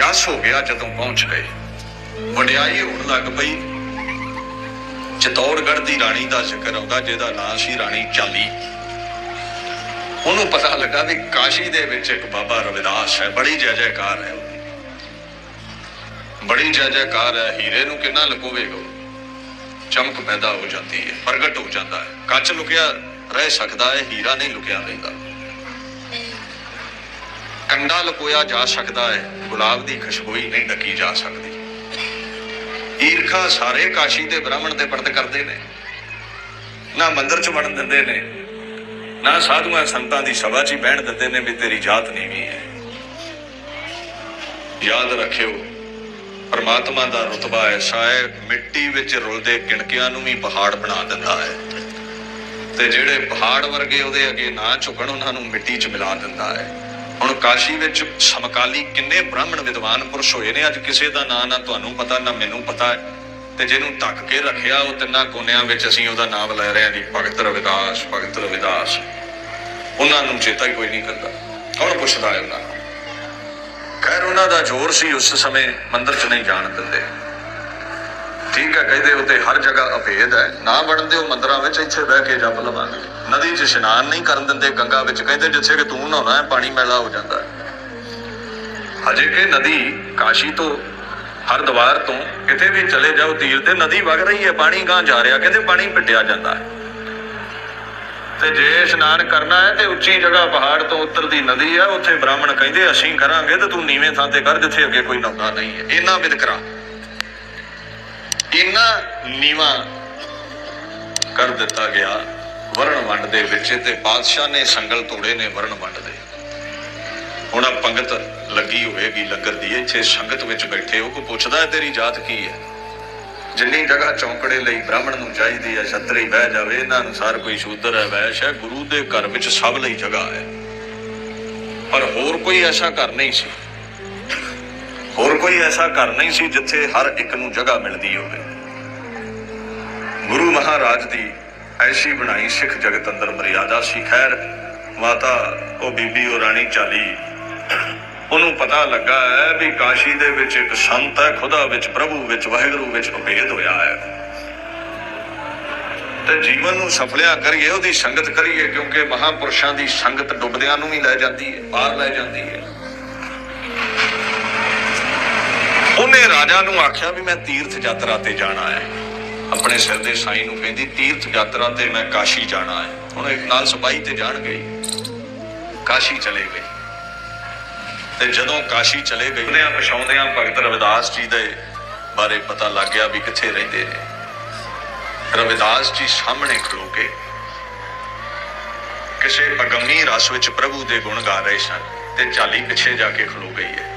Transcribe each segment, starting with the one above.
ਜਸ ਹੋ ਗਿਆ ਜਦੋਂ ਪਹੁੰਚ ਗਏ। ਵਡਿਆਈ ਹੋਣ ਲੱਗ ਪਈ। ਚਤੌੜਗੜ੍ਹ ਦੀ ਰਾਣੀ ਦਾ ਜ਼ਿਕਰ ਆਉਂਦਾ, ਜਿਹਦਾ ਨਾਂ ਸੀ ਰਾਣੀ ਚਾਲੀ। ਉਹਨੂੰ ਪਤਾ ਲੱਗਾ ਵੀ ਕਾਸ਼ੀ ਦੇ ਵਿੱਚ ਇੱਕ ਬਾਬਾ ਰਵਿਦਾਸ ਹੈ। ਬੜੀ ਜੈ ਜੈਕਾਰ ਹੈ ਬੜੀ ਜੈ ਜੈਕਾਰ ਹੈ। ਹੀਰੇ ਨੂੰ ਕਿੰਨਾ ਲਕੋਵੇਗਾ ਚਮਕ ਪੈਦਾ ਹੋ ਜਾਂਦੀ ਹੈ, ਪ੍ਰਗਟ ਹੋ ਜਾਂਦਾ ਹੈ। ਕੱਚ ਲੁਕਿਆ ਰਹਿ ਸਕਦਾ ਹੈ, ਹੀਰਾ ਨਹੀਂ ਲੁਕਿਆ ਰਹਿੰਦਾ। ਕੰਡਾ ਲਕੋਇਆ ਜਾ ਸਕਦਾ ਹੈ। ਗੁਲਾਬ ਦੀ ਖੁਸ਼ਬੂਈ ਨਹੀਂ ਢਕੀ ਜਾ ਸਕਦੀ। ਈਰਖਾ ਸਾਰੇ ਕਾਸ਼ੀ ਦੇ ਬ੍ਰਾਹਮਣ ਦੇ ਪਰਦ ਕਰਦੇ ਨੇ। ਨਾ ਮੰਦਿਰ ਚ ਵੜਨ ਦਿੰਦੇ ਨੇ, ਨਾ ਸਾਧੂਆਂ ਸੰਤਾਂ ਦੀ ਸਭਾ 'ਚ ਬਹਿਣ ਦਿੰਦੇ ਨੇ ਵੀ ਤੇਰੀ ਜਾਤ ਨੀਵੀਂ ਹੈ। ਯਾਦ ਰੱਖਿਓ, ਪਰਮਾਤਮਾ ਦਾ ਰਤਬਾ ਐਸਾ ਹੈ, ਮਿੱਟੀ ਵਿੱਚ ਰੁਲਦੇ ਕਿਣਕਿਆਂ ਨੂੰ ਵੀ ਪਹਾੜ ਬਣਾ ਦਿੰਦਾ ਹੈ। ਤੇ ਜਿਹੜੇ ਪਹਾੜ ਵਰਗੇ ਉਹਦੇ ਅੱਗੇ ਨਾ ਝੁਕਣ, ਉਹਨਾਂ ਨੂੰ ਮਿੱਟੀ 'ਚ ਮਿਲਾ ਦਿੰਦਾ ਹੈ। ਹੁਣ ਕਾਸ਼ੀ ਵਿੱਚ ਸਮਕਾਲੀ ਕਿੰਨੇ ਬ੍ਰਾਹਮਣ ਵਿਦਵਾਨ ਪੁਰਸ਼ ਹੋਏ ਨੇ? ਅੱਜ ਕਿਸੇ ਦਾ ਨਾਂ ਨਾ ਤੁਹਾਨੂੰ ਪਤਾ, ਨਾ ਮੈਨੂੰ ਪਤਾ। ਤੇ ਜਿਹਨੂੰ ਢੱਕ ਕੇ ਰੱਖਿਆ, ਉਹ ਤਿੰਨਾਂ ਕੋਨਿਆਂ ਵਿੱਚ ਅਸੀਂ ਉਹਦਾ ਨਾਮ ਲੈ ਰਹੇ ਹਾਂ ਜੀ, ਭਗਤ ਰਵਿਦਾਸ ਭਗਤ ਰਵਿਦਾਸ। ਉਹਨਾਂ ਨੂੰ ਚੇਤਾ ਹੀ ਕੋਈ ਨਹੀਂ ਕਰਦਾ। ਕੌਣ ਪੁੱਛਦਾ ਹੈ ਉਹਨਾਂ ਨੂੰ? ਖੈਰ, ਉਹਨਾਂ ਦਾ ਜ਼ੋਰ ਸੀ ਉਸ ਸਮੇਂ ਮੰਦਰ 'ਚ ਨਹੀਂ ਜਾਣ ਦਿੰਦੇ। ਠੀਕ ਹੈ, ਕਹਿੰਦੇ ਉੱਤੇ ਹਰ ਜਗ੍ਹਾ ਅਭੇਦ ਹੈ। ਨਾ ਵੜਨ ਦਿਓ ਮੰਦਿਰਾਂ ਵਿੱਚ, ਇੱਥੇ ਬਹਿ ਕੇ ਜਪ ਲਵਾਂਗੇ। ਨਦੀ 'ਚ ਇਸ਼ਨਾਨ ਨਹੀਂ ਕਰਨ ਦਿੰਦੇ, ਗੰਗਾ ਵਿੱਚ ਕਹਿੰਦੇ ਜਿੱਥੇ ਕਿ ਤੂੰ ਨਹਾਉਣਾ ਹੈ, ਪਾਣੀ ਮੈਲਾ ਹੋ ਜਾਂਦਾ ਹਜੇ ਕਿ ਨਦੀ ਕਾਸ਼ੀ ਤੋਂ ਹਰਦੁਆਰ ਤੋਂ ਕਿਤੇ ਵੀ ਚਲੇ ਜਾਓ, ਤੀਰ ਤੇ ਨਦੀ ਵਗ ਰਹੀ ਹੈ, ਪਾਣੀ ਗਾਂ ਜਾ ਰਿਹਾ, ਕਹਿੰਦੇ ਪਾਣੀ ਪਿੱਟਿਆ ਜਾਂਦਾ ਹੈ। ਤੇ ਜੇ ਇਸ਼ਨਾਨ ਕਰਨਾ ਹੈ, ਤੇ ਉੱਚੀ ਜਗ੍ਹਾ ਪਹਾੜ ਤੋਂ ਉੱਤਰ ਦੀ ਨਦੀ ਹੈ, ਉੱਥੇ ਬ੍ਰਾਹਮਣ ਕਹਿੰਦੇ, ਅਸੀਂ ਕਰਾਂਗੇ ਤੇ ਤੂੰ ਨੀਵੇਂ ਥਾਂ ਤੇ ਕਰ, ਜਿੱਥੇ ਅੱਗੇ ਕੋਈ ਨਹਾਉਂਦਾ ਨਹੀਂ ਹੈ। ਇਹਨਾਂ ਵਿਦਕਰਾ ਇੰਨਾ ਨੀਵਾ ਕਰ ਦਿੱਤਾ ਗਿਆ, ਵਰਣ ਵੰਡ ਦੇ ਵਿੱਚ ਤੇ ਪਾਤਸ਼ਾਹ ਨੇ ਸੰਗਲ ਤੋੜੇ ਨੇ, ਵਰਣ ਵੰਡ ਦੇ। ਹੁਣ ਆ ਪੰਗਤ ਲੱਗੀ ਹੋਵੇਗੀ ਲੰਗਰ ਦੀ, ਇੱਥੇ ਸੰਗਤ ਵਿੱਚ ਬੈਠੇ ਉਹ ਕੋ ਪੁੱਛਦਾ ਹੈ ਤੇਰੀ ਜਾਤ ਕੀ ਹੈ? ਜਿੰਨੀ ਜਗ੍ਹਾ ਚੌਂਕੜੇ ਲਈ ਬ੍ਰਾਹਮਣ ਨੂੰ ਚਾਹੀਦੀ ਹੈ, ਛਤਰੀ ਬਹਿ ਜਾਵੇ, ਇਹਨਾਂ ਅਨੁਸਾਰ ਕੋਈ ਸ਼ੂਦਰ ਹੈ, ਵੈਸ਼ ਹੈ, ਗੁਰੂ ਦੇ ਘਰ ਵਿੱਚ ਸਭ ਲਈ ਜਗ੍ਹਾ ਹੈ। ਪਰ ਹੋਰ ਕੋਈ ਐਸਾ ਘਰ ਨਹੀਂ ਸੀ। ਹੋਰ ਕੋਈ ਐਸਾ ਘਰ ਨਹੀਂ ਸੀ ਜਿੱਥੇ ਹਰ ਇੱਕ ਨੂੰ ਜਗ੍ਹਾ ਮਿਲਦੀ ਹੋਵੇ। ਗੁਰੂ ਮਹਾਰਾਜ ਦੀ ਐਸੀ ਬਣਾਈ ਸਿੱਖ ਜਗਤ ਅੰਦਰ ਮਰਿਆਦਾ ਸੀ। ਖੈਰ, ਮਾਤਾ, ਉਹ ਬੀਬੀ, ਉਹ ਰਾਣੀ ਚਾਲੀ, ਉਹਨੂੰ ਪਤਾ ਲੱਗਾ ਹੈ ਵੀ ਕਾਸ਼ੀ ਦੇ ਵਿੱਚ ਇੱਕ ਸੰਤ ਹੈ, ਖੁਦਾ ਵਿੱਚ, ਪ੍ਰਭੂ ਵਿੱਚ, ਵਾਹਿਗੁਰੂ ਵਿੱਚ ਉਪੇਦ ਹੋਇਆ ਹੈ। ਤੇ ਜੀਵਨ ਨੂੰ ਸਫਲਿਆ ਕਰੀਏ, ਉਹਦੀ ਸੰਗਤ ਕਰੀਏ, ਕਿਉਂਕਿ ਮਹਾਪੁਰਸ਼ਾਂ ਦੀ ਸੰਗਤ ਡੁੱਬਦਿਆਂ ਨੂੰ ਵੀ ਲੈ ਜਾਂਦੀ ਹੈ, ਬਾਹਰ ਲੈ ਜਾਂਦੀ ਹੈ। ਉਹਨੇ ਰਾਜਾ ਨੂੰ ਆਖਿਆ ਵੀ ਮੈਂ ਤੀਰਥ ਯਾਤਰਾ ਤੇ ਜਾਣਾ ਹੈ। ਆਪਣੇ ਸਿਰ ਦੇ ਸਾਈਂ ਨੂੰ ਕਹਿੰਦੀ, ਤੀਰਥ ਯਾਤਰਾ ਤੇ ਮੈਂ ਕਾਸ਼ੀ ਜਾਣਾ ਹੈ। ਹੁਣ ਇੱਕ ਨਾਲ ਸਿਪਾਹੀ ਤੇ ਜਾਣ ਗਈ। ਕਾਸ਼ੀ ਚਲੇ ਗਏ ਤੇ ਜਦੋਂ ਕਾਸ਼ੀ ਚਲੇ ਗਏ ਉਹਨੇ ਪਛਾਉਂਦਿਆਂ ਭਗਤ ਰਵਿਦਾਸ ਜੀ ਦੇ ਬਾਰੇ ਪਤਾ ਲੱਗ ਗਿਆ ਵੀ ਕਿੱਥੇ ਰਹਿੰਦੇ ਨੇ। ਰਵਿਦਾਸ ਜੀ ਸਾਹਮਣੇ ਖਲੋ ਕੇ ਕਿਸੇ ਅਗੰਮੀ ਰਸ ਵਿੱਚ ਪ੍ਰਭੂ ਦੇ ਗੁਣ ਗਾ ਰਹੇ ਸਨ ਤੇ ਚਾਲੀ ਪਿੱਛੇ ਜਾ ਕੇ ਖਲੋ ਗਈ ਹੈ।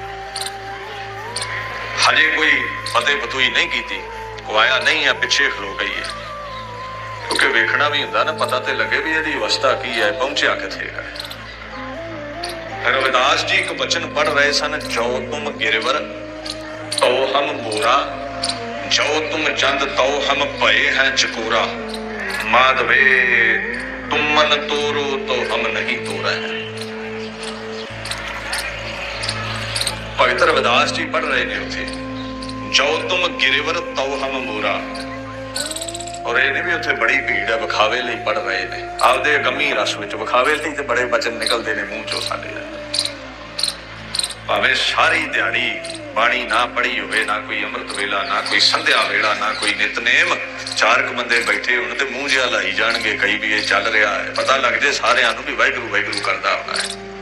ਹਜੇ ਕੋਈ ਫਤਿਹ ਬਤੂਈ ਨਹੀਂ ਕੀਤੀ। ਕੁਆਇਆ ਨਹੀਂ ਹੈ ਪਿੱਛੇ ਖਲੋ ਗਈ ਹੈ ਕਿਉਂਕਿ ਵੇਖਣਾ ਵੀ ਹੁੰਦਾ ਨਾ, ਪਤਾ ਤੇ ਲੱਗੇ ਵੀ ਇਹਦੀ ਅਵਸਥਾ ਕੀ ਹੈ, ਪਹੁੰਚਿਆ ਕਿੱਥੇ ਹੈ। ਰਵਿਦਾਸ ਜੀ ਇੱਕ ਬਚਨ ਪੜ ਰਹੇ ਸਨ, ਜੋ ਤੁਮ ਗਿਰਵਰ, ਤੋ ਹਮ ਮੋਰਾ ਜੋ ਤੁਮ ਚੰਦ ਤੋ ਹਮ ਭਏ ਹੈ ਚਕੋਰਾ। ਮਾਧਵੇ ਤੁਮ ਮਨ ਤੋਰੋ, ਤੋ ਹਮ ਨਹੀਂ ਤੋਰਾ ਹੈ। ਭਗਤ ਰਵਿਦਾਸ ਜੀ ਪੜ ਰਹੇ ਨੇ ਉੱਥੇ। ਜੋ ਤੁਮ ਗਿਰਵਰ ਤੋ ਹਮ ਮੋਰਾ। ਔਰ ਇਹਨੇ ਵੀ ਉੱਥੇ ਬੜੀ ਭੀੜ ਹੈ, ਵਿਖਾਵੇ ਲਈ ਪੜ ਰਹੇ ਨੇ। ਆਪਦੇ ਗੰਮੀ ਰਸ ਵਿੱਚ ਵਿਖਾਵੇ ਲਈ ਤੇ ਬੜੇ ਬਚਨ ਨਿਕਲਦੇ ਨੇ ਮੂੰਹ ਚੋਂ ਸਾਡੇ ਭਾਵੇਂ ਸਾਰੀ ਦਿਹਾੜੀ ਬਾਣੀ ਨਾ ਪੜੀ ਹੋਵੇ, ਨਾ ਕੋਈ ਅੰਮ੍ਰਿਤ ਵੇਲਾ, ਨਾ ਕੋਈ ਸੰਧਿਆ ਵੇਲਾ, ਨਾ ਕੋਈ ਨਿਤਨੇਮ। ਚਾਰਕ ਬੰਦੇ ਬੈਠੇ ਹੋਣ ਤੇ ਮੂੰਹ ਜਿਹਾ ਲਾਈ ਜਾਣਗੇ, ਕਈ ਵੀ ਇਹ ਚੱਲ ਰਿਹਾ ਹੈ। ਪਤਾ ਲੱਗ ਜੇ ਸਾਰਿਆਂ ਨੂੰ ਵੀ ਵਾਹਿਗੁਰੂ ਵਾਹਿਗੁਰੂ ਕਰਦਾ ਹੋਣਾ ਹੈ।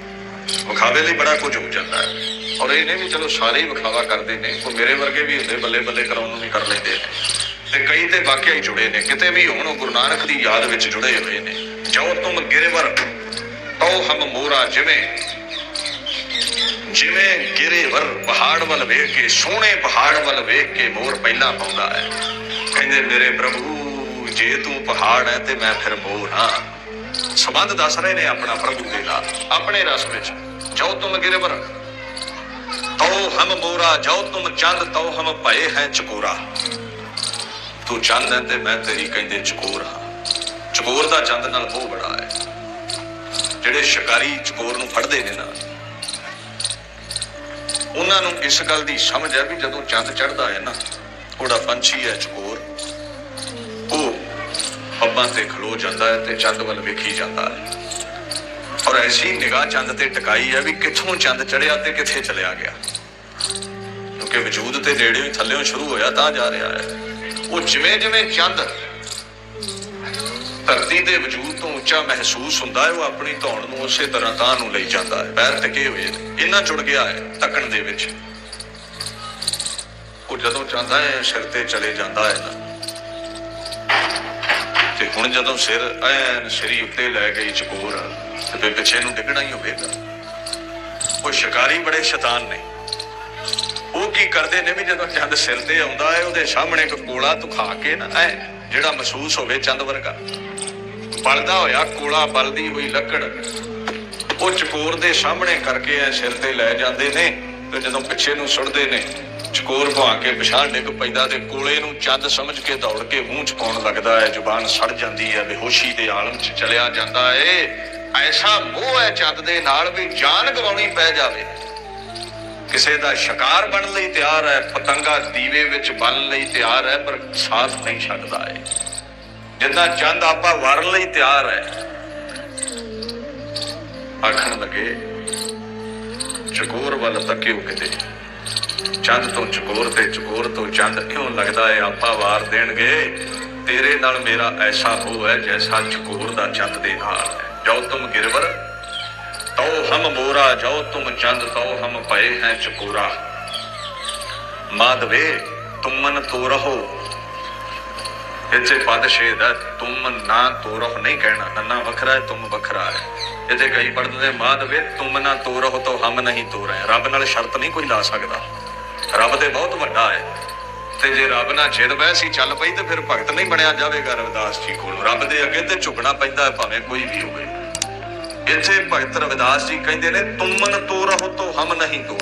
ਵਿਖਾਵੇ ਲਈ ਬੜਾ ਕੁਝ ਹੋ ਜਾਂਦਾ ਹੈ। ਔਰ ਇਹਨੇ ਵੀ ਚਲੋ ਸਾਰੇ ਹੀ ਵਿਖਾਵਾ ਕਰਦੇ ਨੇ, ਉਹ ਮੇਰੇ ਵਰਗੇ ਵੀ ਹੁੰਦੇ ਬੱਲੇ ਬੱਲੇ ਕਰਾਉਣ ਨੂੰ ਵੀ ਕਰ ਲੈਂਦੇ ਨੇ। ਤੇ ਕਈ ਤੇ ਵਾਕਿਆ ਹੀ ਜੁੜੇ ਨੇ, ਕਿਤੇ ਵੀ ਹੁਣ ਗੁਰੂ ਨਾਨਕ ਦੀ ਯਾਦ ਵਿੱਚ ਜੁੜੇ ਹੋਏ ਨੇ। ਜੋ ਤੁਮ ਗਿਰਵਰ ਤੋ ਹਮ ਮੋਰਾ ਜਿਵੇਂ। ਜਿਵੇਂ ਗਿਰੇਵਰ ਪਹਾੜ ਵੱਲ ਵੇਖ ਕੇ, ਸੋਹਣੇ ਪਹਾੜ ਵੱਲ ਵੇਖ ਕੇ ਮੋਰ ਪਹਿਲਾਂ ਪਾਉਂਦਾ ਹੈ। ਕਹਿੰਦੇ, ਮੇਰੇ ਪ੍ਰਭੂ, ਜੇ ਤੂੰ ਪਹਾੜ ਹੈ ਤੇ ਮੈਂ ਫਿਰ ਮੋਰ ਹਾਂ। ਸੰਬੰਧ ਦੱਸ ਰਹੇ ਨੇ ਆਪਣਾ ਪ੍ਰਭੂ ਦੇ ਨਾਲ, ਆਪਣੇ ਰਸ ਵਿੱਚ। ਜੋ ਤੁਮ ਗਿਰਵਰ। ਤੋ ਹਮ ਮੋਰਾ ਜੋ ਤੁਮ ਚੰਦ ਤੋ ਹਮ ਭਏ ਹੈ ਚਕੋਰਾ। ਤੂੰ ਚੰਦ ਹੈ ਤੇ ਮੈਂ ਤੇਰੀ ਕਹਿੰਦੇ ਚਕੋਰ ਹਾਂ। ਚਕੋਰ ਦਾ ਚੰਦ ਨਾਲ ਬਹੁਤ ਬੜਾ ਹੈ। ਜਿਹੜੇ ਸ਼ਿਕਾਰੀ ਚਕੋਰ ਨੂੰ ਫੜਦੇ ਨੇ ਨਾ, ਉਹਨਾਂ ਨੂੰ ਇਸ ਗੱਲ ਦੀ ਸਮਝ ਹੈ ਵੀ ਜਦੋਂ ਚੰਦ ਚੜਦਾ ਹੈ ਨਾ, ਉਹਦਾ ਪੰਛੀ ਹੈ ਚਕੋਰ। ਉਹ ਪੱਬਾਂ ਤੇ ਖਲੋ ਜਾਂਦਾ ਹੈ ਤੇ ਚੰਦ ਵੱਲ ਵੇਖੀ ਜਾਂਦਾ ਹੈ। ਔਰ ਐਸੀ ਨਿਗਾਹ ਚੰਦ ਤੇ ਟਿਕਾਈ ਹੈ ਵੀ ਕਿੱਥੋਂ ਚੰਦ ਚੜਿਆ ਤੇ ਕਿੱਥੇ ਚਲਿਆ ਗਿਆ। ਕਿਉਂਕਿ ਵਜੂਦ ਤੇ ਨੇੜੇ ਹੀ ਥੱਲੇੋਂ ਸ਼ੁਰੂ ਹੋਇਆ, ਤਾਂ ਜਾ ਰਿਹਾ ਹੈ। ਉਹ ਜਿਵੇਂ ਜਿਵੇਂ ਚੰਦ ਧਰਤੀ ਦੇ ਵਜੂਦ ਤੋਂ ਉੱਚਾ ਮਹਿਸੂਸ ਹੁੰਦਾ ਹੈ, ਉਹ ਆਪਣੀ ਧੌਣ ਨੂੰ ਉਸੇ ਤਰ੍ਹਾਂ ਤਾਂ ਨੂੰ ਲਈ ਜਾਂਦਾ ਹੈ। ਪੈਰ ਟਕੇ ਹੋਏ ਨੇ, ਇੰਨਾ ਜੁੜ ਗਿਆ ਹੈ ਤੱਕਣ ਦੇ ਵਿੱਚ। ਉਹ ਜਦੋਂ ਚਾਹੁੰਦਾ ਹੈ, ਸਿਰ ਤੇ ਚਲੇ ਜਾਂਦਾ ਹੈ ਨਾ ਤੇ ਹੁਣ ਜਦੋਂ ਸਿਰ ਐਨ ਸਰੀ ਉੱਤੇ ਲੈ ਗਈ ਚਕੋਰ, ਤੇ ਫਿਰ ਪਿੱਛੇ ਨੂੰ ਡਿੱਗਣਾ ਹੀ ਹੋਵੇਗਾ। ਉਹ ਸ਼ਿਕਾਰੀ ਬੜੇ ਸ਼ੈਤਾਨ ਨੇ। ਉਹ ਕੀ ਕਰਦੇ ਨੇ ਵੀ ਜਦੋਂ ਚੰਦ ਸਿਰ ਤੇ ਆਉਂਦਾ ਹੈ, ਉਹਦੇ ਸਾਹਮਣੇ ਇੱਕ ਕੋਲਾ ਤੁਖਾ ਕੇ ਨਾ ਐ, ਜਿਹੜਾ ਮਹਿਸੂਸ ਹੋਵੇ ਚੰਦ ਵਰਗਾ। ਬਲਦਾ ਹੋਇਆ ਕੋਲਾ ਬਲਦੀ ਹੋਈ ਲੱਕੜ, ਉਹ ਚਕੋਰ ਦੇ ਸਾਹਮਣੇ ਕਰਕੇ ਐ ਸਿਰ ਤੇ ਲੈ ਜਾਂਦੇ ਨੇ, ਤੇ ਜਦੋਂ ਪਿੱਛੇ ਨੂੰ ਸੁੱਟਦੇ ਨੇ ਚਕੋਰ ਭਾ ਕੇ ਪਛਾਣ ਡਿੱਗ ਪੈਂਦਾ ਤੇ ਕੋਲੇ ਨੂੰ ਚੰਦ ਸਮਝ ਕੇ ਦੌੜ ਕੇ ਮੂੰਹ ਚ ਪਾਉਣ ਲੱਗਦਾ ਹੈ। ਜ਼ੁਬਾਨ ਸੜ ਜਾਂਦੀ ਹੈ, ਬੇਹੋਸ਼ੀ ਦੇ ਆਲਮ ਚ ਚਲਿਆ ਜਾਂਦਾ ਏ ਐਸਾ ਮੋਹ ਹੈ ਚੰਦ ਦੇ ਨਾਲ ਵੀ ਜਾਨ ਗਵਾਉਣੀ ਪੈ ਜਾਵੇ। ਕਿਸੇ ਦਾ ਸ਼ਿਕਾਰ ਬਣਨ ਲਈ ਤਿਆਰ ਹੈ, ਪਤੰਗਾ ਦੀਵੇ ਵਿੱਚ ਬਲਣ ਲਈ ਤਿਆਰ ਹੈ, ਪਰ ਸਾਥ ਨਹੀਂ ਛੱਡਦਾ ਏ ਜਿੱਦਾਂ ਚੰਦ ਆਪਾ ਵਰਨ ਲਈ ਤਿਆਰ ਹੈ, ਆਖਣ ਲੱਗੇ, ਚਕੋਰ ਵੱਲ ਤੱਕਿਓ ਕਿਤੇ ਚੰਦ ਤੋਂ ਚਕੋਰ ਤੇ ਚਕੋਰ ਤੋਂ ਚੰਦ ਇਉਂ ਲੱਗਦਾ ਹੈ ਆਪਾ ਵਾਰ ਦੇਣਗੇ? ਤੇਰੇ ਨਾਲ ਮੇਰਾ ਐਸਾ ਹੋ ਹੈ ਜੈਸਾ ਚਕੋਰ ਦਾ ਚੰਦ ਦੇ ਨਾਲ ਹੈ। ਤੁਮ ਗਿਰਵਰ ਤੋ ਹਮ ਮੋਰਾ ਜੋ ਤੁਮ ਚੰਦ ਤੋ ਹਮ ਪਏ ਹੈ ਚਕੋਰਾ। ਮਾਧਵੇ, ਤੁਮਨ ਤੋ ਰਹੋ। ਇੱਥੇ ਪਦ ਸ਼ੇਦ ਹੈ ਤੁਮ ਨਾ ਤੋ ਨਹੀਂ ਕਹਿਣਾ। ਅੰਨਾ ਵੱਖਰਾ ਹੈ, ਤੁਮ ਵੱਖਰਾ ਹੈ। ਇੱਥੇ ਕਈ ਪੜਦੇ ਨੇ, ਮਾਧਵੇ, ਤੁਮ ਨਾ ਤੋ ਰਹੋ ਤੋ ਹਮ ਨਹੀਂ ਤੋ ਰਹੇ। ਰੱਬ ਨਾਲ ਸ਼ਰਤ ਨਹੀਂ ਕੋਈ ਲਾ ਸਕਦਾ। ਰੱਬ ਤੇ ਬਹੁਤ ਵੱਡਾ ਹੈ। ਤੇ ਜੇ ਰੱਬ ਨਾਲ ਛਿੜ ਬਹਿ ਸੀ ਚੱਲ ਪਈ ਤੇ ਫਿਰ ਭਗਤ ਨਹੀਂ ਬਣਿਆ ਜਾਵੇਗਾ ਰਵਿਦਾਸ ਜੀ ਕੋਲ। ਰੱਬ ਦੇ ਅੱਗੇ ਤੇ ਝੁਕਣਾ ਪੈਂਦਾ ਭਾਵੇਂ ਕੋਈ ਵੀ ਹੋਵੇ। ਇੱਥੇ ਭਗਤ ਰਵਿਦਾਸ ਜੀ ਕਹਿੰਦੇ ਨੇ, ਤੁਮਨ ਤੋ ਤੋ ਹਮ ਨਹੀਂ ਤੋ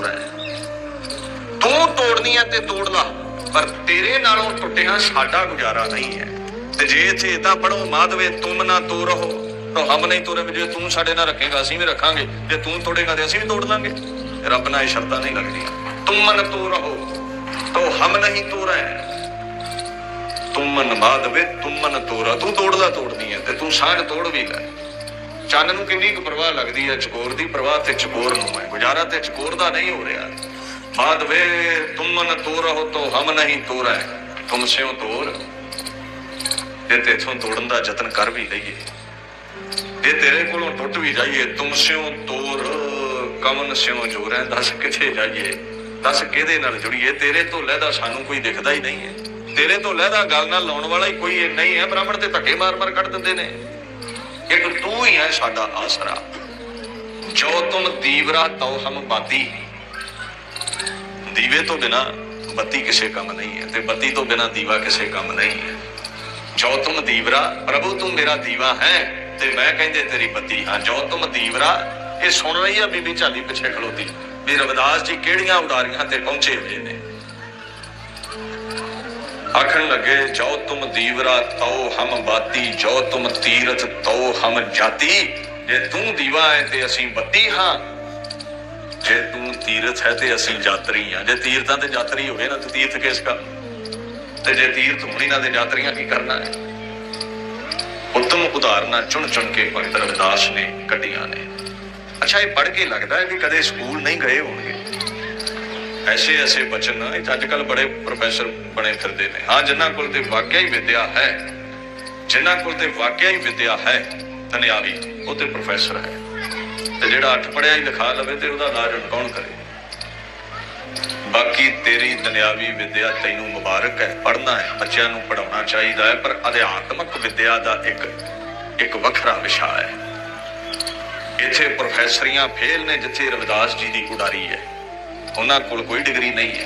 ਤੂੰ ਤੋੜਨੀ ਹੈ ਤੇ ਤੋੜ ਲਾ, ਪਰ ਤੇਰੇ ਨਾਲੋਂ ਟੁੱਟਿਆ ਸਾਡਾ ਗੁਜ਼ਾਰਾ ਨਹੀਂ ਹੈ। ਤੇ ਜੇ ਇੱਥੇ ਇਦਾਂ ਪੜੋ ਮਾਧਵੇ, ਤੁਮ ਨਾ ਤੋ ਰਹੋ ਤਾਂ ਹਮ ਨਹੀਂ ਤੋੜੇ। ਜੇ ਤੂੰ ਸਾਡੇ ਨਾਲ ਰੱਖੇਗਾ, ਅਸੀਂ ਵੀ ਰੱਖਾਂਗੇ। ਜੇ ਤੂੰ ਤੋੜੇਗਾ ਤੇ ਅਸੀਂ ਵੀ ਤੋੜ ਲਾਂਗੇ। ਰੱਬ ਨਾਲ ਇਹ ਸ਼ਰਤਾਂ ਨਹੀਂ ਲੱਗਦੀਆਂ। ਤੁਮਨ ਤੋ ਰਹੋ ਤੋ ਹਮ ਨਹੀਂ ਤੋ ਰਹੇ ਤੁਮਨ ਮਾਧਵੇ ਤੁਮਨ ਤੋਰਾ ਤੂੰ ਤੋੜਦਾ ਤੋੜਨੀ ਹੈ ਤੇ ਤੂੰ ਸਾਂਝ ਤੋੜ ਵੀ ਲੈ ਚੰਨ ਨੂੰ ਕਿੰਨੀ ਕੁ ਪਰਵਾਹ ਲੱਗਦੀ ਹੈ ਚਕੋਰ ਦੀ ਪਰਵਾਹ ਤੇ ਚਕੋਰ ਨੂੰ ਹੈ ਗੁਜ਼ਾਰਾ ਤੇ ਚਕੋਰ ਦਾ ਨਹੀਂ ਹੋ ਰਿਹਾ ਮਾਧਵੇ ਤੁਮਨ ਤੋ ਰਹੋ ਤੋ ਹਮ ਨਹੀਂ ਤੋ ਰਹੇ ਤੁਮ ਸਿਓ ਤੋਰ ਜੇ ਤੇ ਇਥੋਂ ਤੋੜਨ ਦਾ ਯਤਨ ਕਰ ਵੀ ਲਈਏ ਜੇ ਤੇਰੇ ਕੋਲੋਂ ਟੁੱਟ ਵੀ ਜਾਈਏ ਤੁਮ ਸਿਓ ਤੋਰ ਕਮਨ ਸਿਓ ਜੋ ਦੱਸ ਕਿਥੇ ਜਾਈਏ ਦੱਸ ਕਿਹਦੇ ਨਾਲ ਜੁੜੀਏ? ਤੇਰੇ ਤੋਂ ਲਹਿਦਾ ਸਾਨੂੰ ਕੋਈ ਦਿਖਦਾ ਹੀ ਨਹੀਂ ਹੈ। ਤੇਰੇ ਤੋਂ ਲਹਿਦਾ ਗੱਲ ਨਾਲ ਲਾਉਣ ਵਾਲਾ ਹੀ ਕੋਈ ਨਹੀਂ ਹੈ। ਬ੍ਰਾਹਮਣ ਤੇ ਧੱਕੇ ਮਾਰ ਮਾਰ ਕੱਢ ਦਿੰਦੇ ਨੇ। ਇੱਕ ਤੂੰ ਹੀ ਹੈ ਸਾਡਾ ਆਸਰਾ। ਜੋ ਤੁਮ ਦੀਵਰਾ, ਤਉ ਹਮ ਬਾਤੀ। ਦੀਵੇ ਤੋਂ ਬਿਨਾ ਬੱਤੀ ਕਿਸੇ ਕੰਮ ਨਹੀਂ ਹੈ ਤੇ ਬੱਤੀ ਤੋਂ ਬਿਨਾ ਦੀਵਾ ਕਿਸੇ ਕੰਮ ਨਹੀਂ ਹੈ। ਜੋ ਤੁਮ ਦੀਵਰਾ, ਪ੍ਰਭੂ ਤੂੰ ਮੇਰਾ ਦੀਵਾ ਹੈ ਤੇ ਮੈਂ ਕਹਿੰਦੇ ਤੇਰੀ ਬੱਤੀ ਹਾਂ। ਜੋ ਤੁਮ ਦੀਵਰਾ, ਇਹ ਸੁਣ ਰਹੀ ਆ ਬੀਬੀ ਝਾਲੀ ਪਿੱਛੇ ਖਲੋਤੀ। ਵੀ ਰਵਿਦਾਸ ਜੀ, ਕਿਹੜੀਆਂ ਉਡਾਰੀਆਂ ਤੇ ਪਹੁੰਚੇ ਹੋਏ ਨੇ? ਆਖਣ ਲੱਗੇ ਜੋ ਤੁਮ ਦੀਵਰਾ ਤਉ ਹਮ ਬਾਤੀ ਜੋ ਤੁਮ ਤੀਰਥ ਤਉ ਹਮ ਜਾਤੀ। ਜੇ ਤੂੰ ਦੀਵਾ ਹੈ ਤੇ ਅਸੀਂ ਬੱਤੀ ਹਾਂ। ਜੇ ਤੂੰ ਤੀਰਥ ਹੈ ਤੇ ਅਸੀਂ ਯਾਤਰੀ ਹਾਂ। ਜੇ ਤੀਰਥਾਂ ਤੇ ਯਾਤਰੀ ਹੋਵੇ ਨਾ, ਤੇ ਤੀਰਥ ਕਿਸ ਕਾ ਤੇ ਜੇ ਤੀਰਥ ਹੋਣੀ ਨਾ ਤੇ ਯਾਤਰੀਆਂ ਕੀ ਕਰਨਾ ਹੈ? ਉੱਤਮ ਉਦਾਹਰਨਾਂ ਚੁਣ ਚੁਣ ਕੇ ਭਗਤ ਰਵਿਦਾਸ ਨੇ ਕੱਢੀਆਂ ਨੇ। ਅੱਛਾ, ਇਹ ਪੜ੍ਹ ਕੇ ਲੱਗਦਾ ਹੈ ਵੀ ਕਦੇ ਸਕੂਲ ਨਹੀਂ ਗਏ ਹੋਣਗੇ। ਐਸੇ ਐਸੇ ਬਚਨ ਇਹ ਅੱਜ ਕੱਲ ਬੜੇ ਪ੍ਰੋਫੈਸਰ ਬਣੇ ਫਿਰਦੇ ਨੇ। ਹਾਂ, ਜਿਨ੍ਹਾਂ ਕੋਲ ਤੇ ਵਾਕਿਆ ਹੀ ਵਿਦਿਆ ਹੈ, ਜਿਨ੍ਹਾਂ ਕੋਲ ਤੇ ਵਾਕਿਆ ਹੀ ਵਿਦਿਆ ਹੈ ਦੁਨਿਆਵੀ ਉਹ ਤੇ ਪ੍ਰੋਫੈਸਰ ਹੈ। ਤੇ ਜਿਹੜਾ ਅੱਠ ਪੜਿਆ ਹੀ ਲਿਖਾ ਲਵੇ ਤੇ ਉਹਦਾ ਇਲਾਜ ਕੌਣ ਕਰੇ? ਬਾਕੀ ਤੇਰੀ ਦੁਨਿਆਵੀ ਵਿਦਿਆ ਤੈਨੂੰ ਮੁਬਾਰਕ ਹੈ, ਪੜ੍ਹਨਾ ਹੈ, ਬੱਚਿਆਂ ਨੂੰ ਪੜਾਉਣਾ ਚਾਹੀਦਾ ਹੈ, ਪਰ ਅਧਿਆਤਮਕ ਵਿਦਿਆ ਦਾ ਇੱਕ ਇੱਕ ਵੱਖਰਾ ਵਿਸ਼ਾ ਹੈ। ਇੱਥੇ ਪ੍ਰੋਫੈਸਰੀਆਂ ਫੇਲ ਨੇ ਜਿੱਥੇ ਰਵਿਦਾਸ ਜੀ ਦੀ ਉਡਾਰੀ ਹੈ। ਉਹਨਾਂ ਕੋਲ ਕੋਈ ਡਿਗਰੀ ਨਹੀਂ ਹੈ।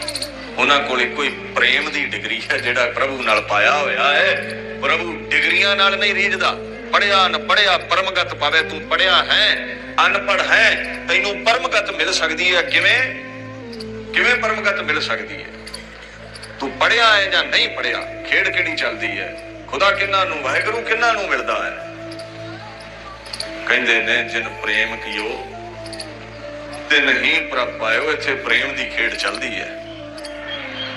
ਉਹਨਾਂ ਕੋਲ ਇੱਕੋ ਹੀ ਪ੍ਰੇਮ ਦੀ ਡਿਗਰੀ ਹੈ ਜਿਹੜਾ ਪ੍ਰਭੂ ਨਾਲ ਪਾਇਆ ਹੋਇਆ ਹੈ। ਪ੍ਰਭੂ ਡਿਗਰੀਆਂ ਨਾਲ ਨਹੀਂ ਰੀਝਦਾ। ਪੜਿਆ ਨ ਪੜਿਆ ਪਰਮਗਤ ਪਾਵੇ, ਤੂੰ ਪੜਿਆ ਹੈ ਅਨਪੜ ਹੈ, ਤੈਨੂੰ ਪਰਮਗਤ ਮਿਲ ਸਕਦੀ ਹੈ। ਕਿਵੇਂ? ਕਿਵੇਂ ਪਰਮਗਤ ਮਿਲ ਸਕਦੀ ਹੈ? ਤੂੰ ਪੜਿਆ ਹੈ ਜਾਂ ਨਹੀਂ ਪੜਿਆ? ਖੇਡ ਕਿਹੜੀ ਚੱਲਦੀ ਹੈ? ਖੁਦਾ ਕਿੰਨਾ ਨੂੰ, ਵਾਹਿਗੁਰੂ ਕਿੰਨਾ ਨੂੰ ਮਿਲਦਾ ਕਹਿੰਦੇ ਨੇ, ਜਿਨ ਪ੍ਰੇਮ ਕੀਓ ਤੇ ਨਹੀਂ ਪ੍ਰਭ ਇੱਥੇ ਪ੍ਰੇਮ ਦੀ ਖੇਡ ਚੱਲਦੀ ਹੈ।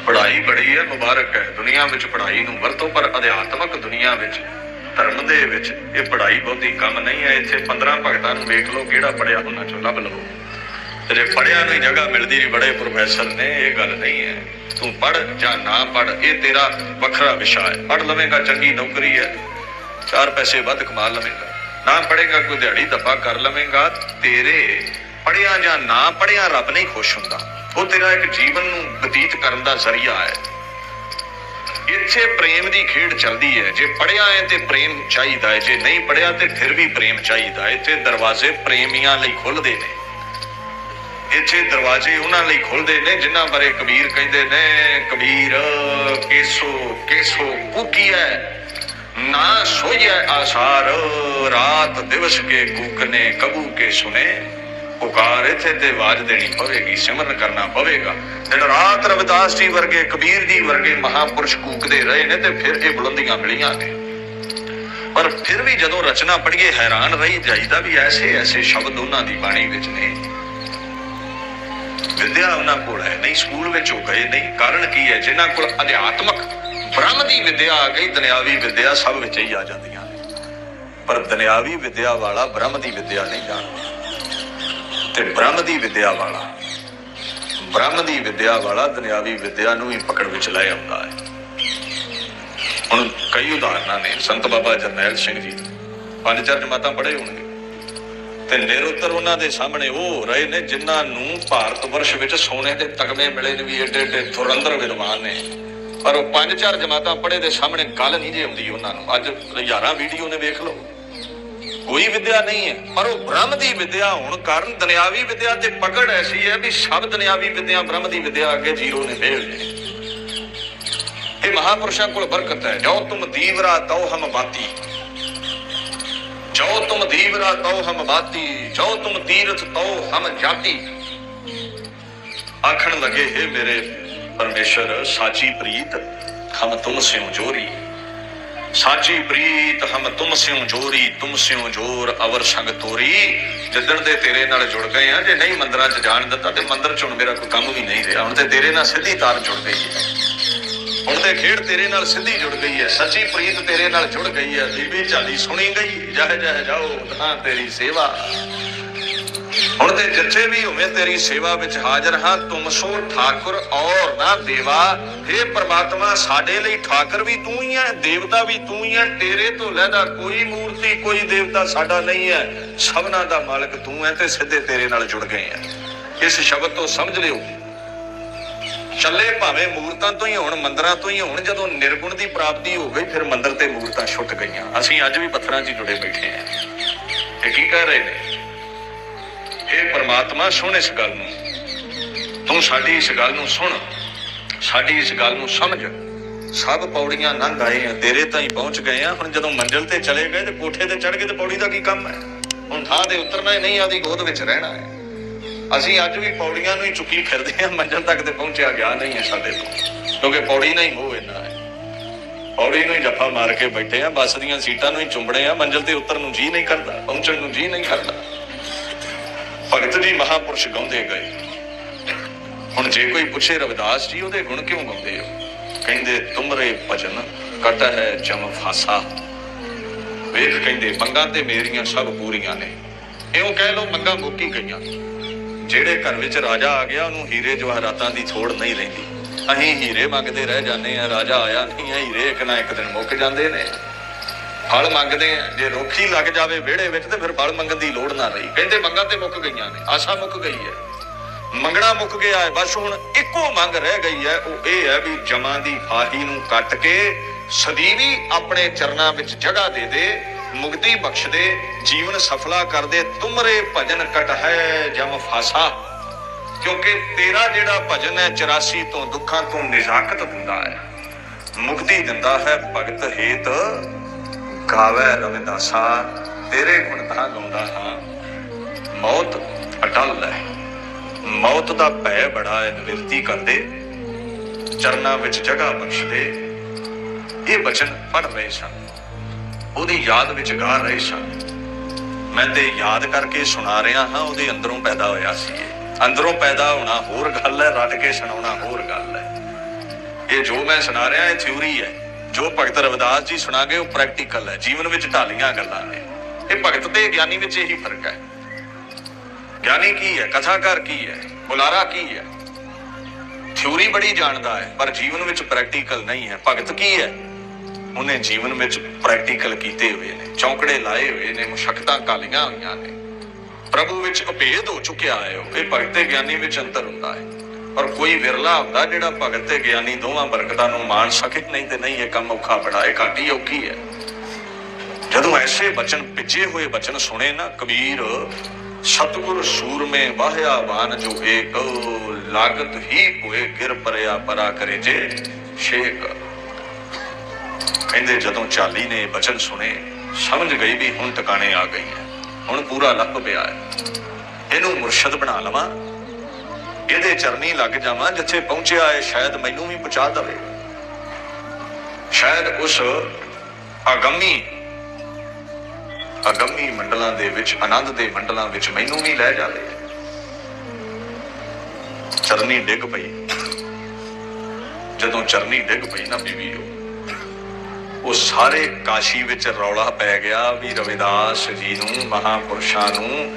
ਪੜ੍ਹਾਈ ਬੜੀ ਹੈ, ਮੁਬਾਰਕ ਹੈ। ਦੁਨੀਆ ਵਿੱਚ ਪੜ੍ਹਾਈ ਨੂੰ ਵਰਤੋ, ਪਰ ਅਧਿਆਤਮਕ ਦੁਨੀਆ ਵਿੱਚ, ਧਰਮ ਦੇ ਵਿੱਚ ਇਹ ਪੜ੍ਹਾਈ ਬਹੁਤੀ ਕੰਮ ਨਹੀਂ ਹੈ। ਇੱਥੇ 15 ਭਗਤਾਂ ਨੂੰ ਵੇਖ ਲਓ, ਕਿਹੜਾ ਪੜਿਆ ਉਹਨਾਂ ਚੋਂ ਲੱਭ ਲਵੋ ਤੇਰੇ ਜੇ ਪੜਿਆ ਨੂੰ ਜਗ੍ਹਾ ਮਿਲਦੀ ਨਹੀਂ ਬੜੇ ਪ੍ਰੋਫੈਸਰ ਨੇ, ਇਹ ਗੱਲ ਨਹੀਂ ਹੈ। ਤੂੰ ਪੜ ਜਾਂ ਨਾ ਪੜ ਇਹ ਤੇਰਾ ਵੱਖਰਾ ਵਿਸ਼ਾ ਹੈ। ਪੜ ਲਵੇਂਗਾ, ਚੰਗੀ ਨੌਕਰੀ ਹੈ। ਚਾਰ ਪੈਸੇ ਵੱਧ ਕਮਾ ਲਵੇਂਗਾ। ਨਾ ਪੜੇਗਾ ਕੋਈ ਦਿਹਾੜੀ ਦੱਪਾ ਕਰ ਲਵੇਂਗਾ। ਤੇਰੇ ਪੜਿਆ ਜਾਂ ਨਾ ਪੜਿਆ, ਰੱਬ ਨਹੀਂ ਖੁਸ਼ ਹੁੰਦਾ। ਉਹ ਤੇਰਾ ਇੱਕ ਜੀਵਨ ਨੂੰ ਬਤੀਤ ਕਰਨ ਦਾ ਜ਼ਰੀਆ ਹੈ। ਇੱਥੇ ਪ੍ਰੇਮ ਦੀ ਖੇਡ ਚੱਲਦੀ ਹੈ। ਜੇ ਪੜਿਆ ਹੈ ਤੇ ਪ੍ਰੇਮ ਚਾਹੀਦਾ ਹੈ। ਜੇ ਨਹੀਂ ਪੜਿਆ ਤੇ ਫਿਰ ਵੀ ਪ੍ਰੇਮ ਚਾਹੀਦਾ ਹੈ। ਇੱਥੇ ਦਰਵਾਜ਼ੇ ਪ੍ਰੇਮੀਆਂ ਲਈ ਖੁੱਲਦੇ ਨੇ। ਇੱਥੇ ਦਰਵਾਜ਼ੇ ਉਹਨਾਂ ਲਈ ਖੁੱਲਦੇ ਨੇ ਜਿਨ੍ਹਾਂ ਬਾਰੇ ਕਬੀਰ ਕਹਿੰਦੇ ਨੇ, ਕਬੀਰ ਕੇਸੋ ਕੇਸੋ ਕੁਕੀ ਹੈ। ਨਾ ਸੋਈਐ ਆਸਾਰ, ਰਾਤ ਦਿਵਸ ਕੇ ਕੂਕਨੇ, ਕਬੂ ਕੇ ਸੁਨੇ। ਪੁਕਾਰ ਇੱਥੇ ਤੇ ਆਵਾਜ਼ ਦੇਣੀ ਪਵੇਗੀ, ਸਿਮਰਨ ਕਰਨਾ ਪਵੇਗਾ। ਦਿਨ ਰਾਤ ਰਵਿਦਾਸ ਜੀ ਵਰਗੇ, ਕਬੀਰ ਜੀ ਵਰਗੇ ਮਹਾਪੁਰਸ਼ ਕੂਕਦੇ ਰਹੇ ਨੇ ਤੇ ਫਿਰ ਇਹ ਬੁਲੰਦੀਆਂ ਮਿਲੀਆਂ ਨੇ। ਪਰ ਫਿਰ ਵੀ ਜਦੋਂ ਰਚਨਾ ਪੜ੍ਹੀਏ, ਹੈਰਾਨ ਰਹੀ, ਜਾਈਦਾ ਵੀ ਐਸੇ ਐਸੇ ਸ਼ਬਦ ਉਹਨਾਂ ਦੀ ਬਾਣੀ ਵਿੱਚ ਨੇ। ਵਿਦਿਆ ਉਹਨਾਂ ਕੋਲ ਹੈ ਨਹੀਂ, ਸਕੂਲ ਵਿੱਚ ਹੋ ਗਏ ਨਹੀਂ। ਕਾਰਨ ਕੀ ਹੈ? ਜਿਨ੍ਹਾਂ ਕੋਲ ਅਧਿਆਤਮਕ ਬ੍ਰਹਮ ਦੀ ਵਿਦਿਆ ਆ ਗਈ, ਦੁਨਿਆਵੀ ਵਿਦਿਆ ਸਭ ਵਿੱਚ ਹੀ ਆ ਜਾਂਦੀਆਂ ਨੇ। ਪਰ ਦੁਨਿਆਵੀ ਵਿਦਿਆ ਵਾਲਾ ਬ੍ਰਹਮ ਦੀ ਵਿਦਿਆ ਨਹੀਂ ਜਾਣਦਾ। ਤੇ ਬ੍ਰਹਮ ਦੀ ਵਿਦਿਆ ਵਾਲਾ, ਬ੍ਰਹਮ ਦੀ ਵਿਦਿਆ ਵਾਲਾ ਦੁਨਿਆਵੀ ਵਿਦਿਆ ਨੂੰ ਹੀ ਪਕੜ ਵਿੱਚ ਲੈ ਆਉਂਦਾ ਹੈ। ਹੁਣ ਕਈ ਉਦਾਹਰਨਾਂ ਨੇ, ਸੰਤ ਬਾਬਾ ਜਰਨੈਲ ਸਿੰਘ ਜੀ, ਪੰਜ ਚਾਰ ਜਮਾਤਾਂ ਪੜ੍ਹੇ ਹੋਣਗੇ। ਤੇ ਨਿਰੁੱਤਰ ਉਹਨਾਂ ਦੇ ਸਾਹਮਣੇ ਉਹ ਰਹੇ ਨੇ ਜਿਨ੍ਹਾਂ ਨੂੰ ਭਾਰਤ ਵਰਸ਼ ਵਿੱਚ ਸੋਨੇ ਦੇ ਤਗਮੇ ਮਿਲੇ ਨੇ ਵੀ ਏਡੇ ਏਡੇ ਥੁਰੰਦਰ ਵਿਦਵਾਨ ਨੇ। ਪਰ ਉਹ ਪੰਜ ਚਾਰ ਜਮਾਤਾਂ ਪੜ੍ਹੇ ਦੇ ਸਾਹਮਣੇ ਗੱਲ ਨਹੀਂ ਜੇ ਆਉਂਦੀ ਉਹਨਾਂ ਨੂੰ। ਅੱਜ ਹਜ਼ਾਰਾਂ ਵੀਡੀਓ ਨੇ ਵੇਖ ਲਓ। ਕੋਈ ਵਿਦਿਆ ਨਹੀਂ ਹੈ। ਪਰ ਉਹ ਬ੍ਰਹਮ ਦੀ ਵਿਦਿਆ ਹੋਣ ਕਾਰਨ ਦੁਨਿਆਵੀ ਵਿਦਿਆ ਤੇ ਪਕੜ ਐਸੀ ਹੈ ਵੀ ਸਭ ਦੁਨਿਆਵੀ ਵਿਦਿਆ ਬ੍ਰਹਮ ਦੀ ਵਿਦਿਆ ਅੱਗੇ ਜ਼ੀਰੋ ਨੇ ਫੇਲ ਨੇ ਇਹ ਮਹਾਪੁਰਸ਼ਾਂ ਕੋਲ ਬਰਕਤ ਹੈ। ਜੋ ਤੁਮ ਦੀਵਰਾ ਤਉ ਹਮ ਬਾਤੀ। ਜੋ ਤੁਮ ਦੀਵਰਾ ਤਉ ਹਮ ਬਾਤੀ। ਜੋ ਤੁਮ ਤੀਰਥ ਤਉ ਹਮ ਜਾਤੀ। ਆਖਣ ਲਗੇ, ਹੈ ਮੇਰੇ ਪਰਮੇਸ਼ਰ, ਸਾਚੀ ਪ੍ਰੀਤ, ਹਮ ਤੁਮ ਸਿਉ ਜੋਰੀ। ਸਾਚੀ ਪ੍ਰੀਤ, ਹਮ ਤੁਮ ਸਿਉ ਜੋਰੀ, ਤੁਮ ਸਿਉ ਜੋਰ ਅਵਰ ਸੰਗ ਤੋਰੀ। ਜਿੱਦਣ ਦੇ ਤੇਰੇ ਨਾਲ ਜੁੜ ਗਏ ਆ, ਜੇ ਨਹੀਂ ਮੰਦਰਾਂ 'ਚ ਜਾਣ ਦਿੱਤਾ, ਤੇ ਮੰਦਰ 'ਚ ਹੁਣ ਮੇਰਾ ਕੋਈ ਕੰਮ ਵੀ ਨਹੀਂ ਰਿਹਾ। ਹੁਣ ਤੇ ਤੇਰੇ ਨਾਲ ਸਿੱਧੀ ਤਾਰ ਜੁੜ ਗਈ ਹੈ। ਹੁਣ ਤੇ ਖੇਡ ਤੇਰੇ ਨਾਲ ਸਿੱਧੀ ਜੁੜ ਗਈ ਹੈ। ਸੱਚੀ ਪ੍ਰੀਤ ਤੇਰੇ ਨਾਲ ਜੁੜ ਗਈ ਹੈ। ਬੀਬੀ ਝਾਲੀ ਸੁਣੀ ਗਈ, ਜਹ ਜਹ ਜਾਓ ਤਾਂ ਤੇਰੀ ਸੇਵਾ। ਹੁਣ ਤੇ ਜਿੱਥੇ ਵੀ ਹੋਵੇਂ ਤੇਰੀ ਸੇਵਾ ਵਿੱਚ ਹਾਜ਼ਰ ਹਾਂ ਤੁਮ ਸੋ ਠਾਕੁਰ ਔਰ ਨਾ ਦੇਵਾ। हे ਪ੍ਰਮਾਤਮਾ, ਸਾਡੇ ਲਈ ਠਾਕੁਰ ਵੀ ਤੂੰ ਹੀ ਹੈ, ਦੇਵਤਾ ਵੀ ਤੂੰ ਹੀ ਹੈ। ਤੇਰੇ ਤੋਂ ਲੈਦਾ ਕੋਈ ਮੂਰਤੀ, ਕੋਈ ਦੇਵਤਾ ਸਾਡਾ ਨਹੀਂ ਹੈ। ਸਭਨਾ ਦਾ ਮਾਲਕ ਤੂੰ ਹੈ ਤੇ ਸਿੱਧੇ ਤੇਰੇ ਨਾਲ ਜੁੜ ਗਏ ਆ ਇਸ ਸ਼ਬਦ ਤੋਂ ਸਮਝ ਲਿਓ। ਚੱਲੇ ਭਾਵੇਂ ਮੂਰਤਾਂ ਤੋਂ ਹੀ ਹੋਣ, ਮੰਦਰਾਂ ਤੋਂ ਹੀ ਹੋਣ, ਜਦੋਂ ਨਿਰਗੁਣ ਦੀ ਪ੍ਰਾਪਤੀ ਹੋ ਗਈ ਫਿਰ ਮੰਦਰ ਤੇ ਮੂਰਤਾਂ ਛੁੱਟ ਗਈਆਂ। ਅਸੀਂ ਅੱਜ ਵੀ ਪੱਥਰਾਂ 'ਚ ਜੁੜੇ ਬੈਠੇ ਆ ਇਹ ਕੀ ਕਹਿ ਰਹੇ ਨੇ? ਇਹ ਪ੍ਰਮਾਤਮਾ ਸੁਣ ਇਸ ਗੱਲ ਨੂੰ। ਤੂੰ ਸਾਡੀ ਇਸ ਗੱਲ ਨੂੰ ਸੁਣ। ਸਾਡੀ ਇਸ ਗੱਲ ਨੂੰ ਸਮਝ। ਸਭ ਪੌੜੀਆਂ ਲੰਘ ਆਏ ਆ, ਤੇਰੇ ਤਾਈਂ ਪਹੁੰਚ ਗਏ ਆ। ਹੁਣ ਜਦੋਂ ਮੰਜ਼ਿਲ ਤੇ ਚਲੇ ਗਏ ਤੇ ਕੋਠੇ ਤੇ ਚੜ ਕੇ ਤੇ ਪੌੜੀ ਦਾ ਕੀ ਕੰਮ ਹੈ? ਹੁਣ ਥਾਂ ਤੇ ਉਤਰਨਾ ਹੀ ਨਹੀਂ, ਆਦੀ ਗੋਦ ਵਿੱਚ ਰਹਿਣਾ ਹੈ। ਅਸੀਂ ਅੱਜ ਵੀ ਪੌੜੀਆਂ ਨੂੰ ਹੀ ਚੁੱਕੀ ਫਿਰਦੇ ਆ, ਮੰਜ਼ਿਲ ਤੱਕ ਤੇ ਪਹੁੰਚਿਆ ਗਿਆ ਨਹੀਂ ਹੈ ਸਾਡੇ ਤੋਂ। ਕਿਉਂਕਿ ਪੌੜੀ ਨਹੀਂ ਹੋ ਇੰਨਾ ਹੈ। ਪੌੜੀ ਨੂੰ ਹੀ ਜੱਫਾ ਮਾਰ ਕੇ ਬੈਠੇ ਆ, ਬੱਸ ਦੀਆਂ ਸੀਟਾਂ ਨੂੰ ਹੀ ਚੁੰਬੜੇ ਆ, ਮੰਜ਼ਿਲ ਤੇ ਉਤਰਨ ਨੂੰ ਜੀ ਨਹੀਂ ਕਰਦਾ, ਪਹੁੰਚਣ ਨੂੰ ਜੀ ਨਹੀਂ ਕਰਦਾ। ਭਗਤ ਜੀ ਮਹਾਪੁਰਸ਼ ਗਾਉਂਦੇ ਗਏ। ਹੁਣ ਜੇ ਕੋਈ ਪੁੱਛੇ ਰਵਿਦਾਸ ਜੀ, ਉਹਦੇ ਗੁਣ ਕਿਉਂ ਗਾਉਂਦੇ ਹੋ? ਕਹਿੰਦੇ, ਤੁਮਰੇ ਭਜਨ ਕਟ ਹੈ ਜਮ ਫਾਸਾ। ਵੇਖ ਕਹਿੰਦੇ, ਮੰਗਾਂ ਤੇ ਮੇਰੀਆਂ ਸਭ ਪੂਰੀਆਂ ਨੇ। ਇਉਂ ਕਹਿ ਲੋ ਮੰਗਾਂ ਮੁੱਕੀ ਗਈਆਂ। ਜਿਹੜੇ ਘਰ ਵਿੱਚ ਰਾਜਾ ਆ ਗਿਆ, ਉਹਨੂੰ ਹੀਰੇ ਜਵਾਹਰਾਤਾਂ ਦੀ ਥੋੜ ਨਹੀਂ ਰਹਿੰਦੀ। ਅਸੀਂ ਹੀਰੇ ਮੰਗਦੇ ਰਹਿ ਜਾਂਦੇ ਆ ਰਾਜਾ ਆਇਆ ਨਹੀਂ ਆ ਹੀਰੇ ਇੱਕ ਨਾ ਇੱਕ ਦਿਨ ਮੁੱਕ ਜਾਂਦੇ ਨੇ। ਫਲ ਮੰਗਦੇ ਆ। ਜੇ ਰੋਖੀ ਲੱਗ ਜਾਵੇ ਵਿਹੜੇ ਵਿੱਚ ਤੇ ਫਿਰ ਫਲ ਮੰਗਣ ਦੀ ਲੋੜ ਨਾ ਰਹੀ। ਕਹਿੰਦੇ ਮੰਗਾਂ ਤੇ ਮੁੱਕ ਗਈਆਂ ਨੇ, ਆਸ਼ਾ ਮੁੱਕ ਗਈ ਹੈ ਮੰਗਣਾ ਮੁੱਕ ਗਿਆ ਹੈ ਬਸ ਹੁਣ ਇੱਕੋ ਮੰਗ ਰਹਿ ਗਈ ਹੈ ਉਹ ਇਹ ਹੈ ਵੀ ਜਮਾਂ ਦੀ ਫਾਹੀ ਨੂੰ ਕੱਟ ਕੇ ਸਦੀਵੀ ਆਪਣੇ ਚਰਨਾਂ ਵਿੱਚ ਜਗ੍ਹਾ ਦੇ ਦੇ, ਮੁਕਤੀ ਬਖਸ਼ ਦੇ, ਜੀਵਨ ਸਫਲਾ ਕਰ ਦੇ, ਤੁਮਰੇ ਭਜਨ ਕਟ ਹੈ ਜਮ ਫਾਸਾ। ਕਿਉਂਕਿ ਤੇਰਾ ਜਿਹੜਾ ਭਜਨ ਹੈ 84 ਤੋਂ ਦੁੱਖਾਂ ਤੋਂ ਨਿਜ਼ਾਕਤ ਦਿੰਦਾ ਹੈ ਮੁਕਤੀ ਦਿੰਦਾ ਹੈ ਭਗਤ ਹੇਤ ਗਾਵੇ ਰਵਿਦਾਸਾ ਤੇਰੇ ਗੁਣ ਤਾਂ ਗਾਉਂਦਾ ਹਾਂ ਮੌਤ ਅਟਲ ਹੈ। ਮੌਤ ਦਾ ਭੈ ਬੜਾ ਹੈ ਨਿਵਰਤੀ ਕਰਦੇ। ਚਰਨਾਂ ਵਿੱਚ ਜਗ੍ਹਾ ਬਖਸ਼ ਦੇ ਇਹ ਬਚਨ ਪੜ ਰਹੇ ਸਨ। ਉਹਦੀ ਯਾਦ ਵਿੱਚ ਗਾ ਰਹੇ ਸਨ। ਮੈਂ ਤੇ ਯਾਦ ਕਰਕੇ ਸੁਣਾ ਰਿਹਾ ਹਾਂ, ਉਹਦੇ ਅੰਦਰੋਂ ਪੈਦਾ ਹੋਇਆ ਸੀ ਅੰਦਰੋਂ ਪੈਦਾ ਹੋਣਾ ਹੋਰ ਗੱਲ ਹੈ, ਰੱਟ ਕੇ ਸੁਣਾਉਣਾ ਹੋਰ ਗੱਲ ਹੈ। ਇਹ ਜੋ ਮੈਂ ਸੁਣਾ ਰਿਹਾ, ਇਹ ਥਿਊਰੀ ਹੈ। ਜੋ ਭਗਤ ਰਵਿਦਾਸ ਜੀ ਸੁਣਾ ਗਏ ਉਹ ਪ੍ਰੈਕਟੀਕਲ ਹੈ। ਜੀਵਨ ਵਿੱਚ ਢਾਲੀਆਂ ਗੱਲਾਂ ਨੇ। ਇਹ ਭਗਤ ਤੇ ਗਿਆਨੀ ਵਿੱਚ ਇਹੀ ਫ਼ਰਕ ਹੈ। ਗਿਆਨੀ ਕੀ ਹੈ? ਕਥਾਕਾਰ ਕੀ ਹੈ? ਬੁਲਾਰਾ ਕੀ ਹੈ? ਥਿਊਰੀ ਬੜੀ ਜਾਣਦਾ ਹੈ, ਪਰ ਜੀਵਨ ਵਿੱਚ ਪ੍ਰੈਕਟੀਕਲ ਨਹੀਂ ਹੈ। ਭਗਤ ਕੀ ਹੈ? ਉਹਨੇ ਜੀਵਨ ਵਿੱਚ ਪ੍ਰੈਕਟੀਕਲ ਕੀਤੇ ਹੋਏ ਨੇ। ਚੌਂਕੜੇ ਲਾਏ ਹੋਏ ਨੇ, ਮੁਸ਼ਕਤਾਂ ਕਾਲੀਆਂ ਹੋਈਆਂ ਨੇ। ਪ੍ਰਭੂ ਵਿੱਚ ਅਭੇਦ ਹੋ ਚੁੱਕਿਆ ਹੈ ਉਹ। ਇਹ ਭਗਤ ਗਿਆਨੀ ਵਿੱਚ ਅੰਤਰ ਹੁੰਦਾ ਹੈ। ਪਰ ਕੋਈ ਵਿਰਲਾ ਹੁੰਦਾ ਜਿਹੜਾ ਭਗਤ ਤੇ ਗਿਆਨੀ ਦੋਵਾਂ ਬਰਕਤਾਂ ਨੂੰ ਮਾਣ ਸਕੇ। ਨਹੀਂ ਤੇ ਨਹੀਂ, ਇਹ ਕੰਮ ਔਖਾ ਬੜਾ, ਇਹ ਘਾਟੀ ਔਖੀ ਹੈ। ਜਦੋਂ ਐਸੇ ਬਚਨ, ਭਿੱਜੇ ਹੋਏ ਬਚਨ ਸੁਣੇ ਨਾ, ਕਬੀਰ, ਸਤਗੁਰ ਸੂਰਮੇ ਵਾਹਿਆ ਬਾਨ ਜੋ ਏਕ, ਲਾਗਤ ਹੀ ਹੋਏ ਗਿਰ ਪਰਿਆ ਪਰਾ ਕਰੇ ਜੇ ਸ਼ੇਕ ਕਹਿੰਦੇ ਜਦੋਂ ਚਾਲੀ ਨੇ ਬਚਨ ਸੁਣੇ, ਸਮਝ ਗਈ ਵੀ ਹੁਣ ਟਿਕਾਣੇ ਆ ਗਈ ਹੈ। ਹੁਣ ਪੂਰਾ ਲੱਭ ਪਿਆ ਹੈ। ਇਹਨੂੰ ਮੁਰਸ਼ਦ ਬਣਾ ਲਵਾਂ। ਇਹਦੇ ਚਰਨੀ ਲੱਗ ਜਾਵਾਂ ਜਿੱਥੇ ਪਹੁੰਚਿਆ ਹੈ ਸ਼ਾਇਦ ਮੈਨੂੰ ਵੀ ਪਹੁੰਚਾ ਦਵੇ। ਸ਼ਾਇਦ ਉਸ ਅਗੰਮੀ ਅਗੰਮੀ ਮੰਡਲਾਂ ਦੇ ਵਿੱਚ, ਆਨੰਦ ਦੇ ਮੰਡਲਾਂ ਵਿੱਚ ਮੈਨੂੰ ਵੀ ਲੈ ਜਾਵੇ। ਚਰਨੀ ਡਿੱਗ ਪਈ। ਜਦੋਂ ਚਰਨੀ ਡਿੱਗ ਪਈ ਨਾ ਬੀਬੀ ਉਹ ਸਾਰੇ ਕਾਸ਼ੀ ਵਿੱਚ ਰੌਲਾ ਪੈ ਗਿਆ ਵੀ ਰਵਿਦਾਸ ਜੀ ਨੂੰ, ਮਹਾਪੁਰਸ਼ਾਂ ਨੂੰ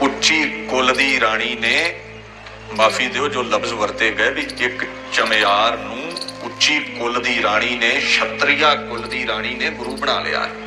ਉੱਚੀ ਕੁਲ ਦੀ ਰਾਣੀ ਨੇ ਮਾਫੀ ਦਿਓ ਜੋ ਲਫ਼ਜ਼ ਵਰਤੇ ਗਏ ਵੀ ਇੱਕ ਚਮਿਆਰ ਨੂੰ ਉੱਚੀ ਕੁੱਲ ਦੀ ਰਾਣੀ ਨੇ, ਛਤਰੀਆ ਕੁੱਲ ਦੀ ਰਾਣੀ ਨੇ ਗੁਰੂ ਬਣਾ ਲਿਆ। ਹੈ